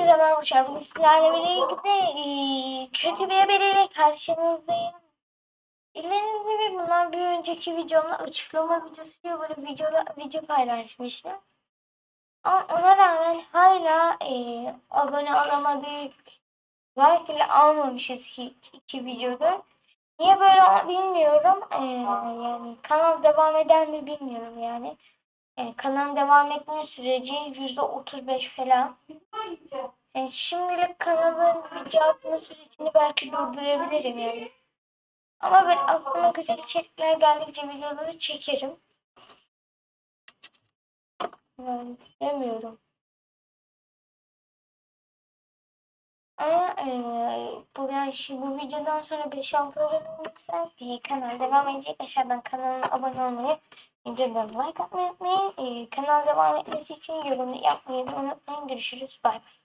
Hepinize merhaba arkadaşlar. Bugün birlikte kötü bir haberiyle karşınızdayım. Bildiğiniz gibi bundan bir önceki videomda açıklama videosu diye böyle videoda, video paylaşmıştım. Ama ona rağmen hala eee, abone olamadık. Like bile almamışız ki iki videoda. Niye böyle bilmiyorum. Eee, yani kanal devam eder mi bilmiyorum yani. Yani kanalın devam etme süreci yüzde otuz beş falan. Yani şimdilik kanalın video atma sürecini belki durdurabilirim yani. Ama ben aklıma güzel içerikler geldikçe videoları çekerim. Yani bilemiyorum. Ama eee bu, yani şimdi bu videodan sonra 5-6 abone olursa bir kanal devam edecek. Aşağıdan kanalıma abone olmayı, videodan like atmayı unutmayın. Eee kanal devam etmesi için yorum yapmayı unutmayın. Görüşürüz. Bay bay.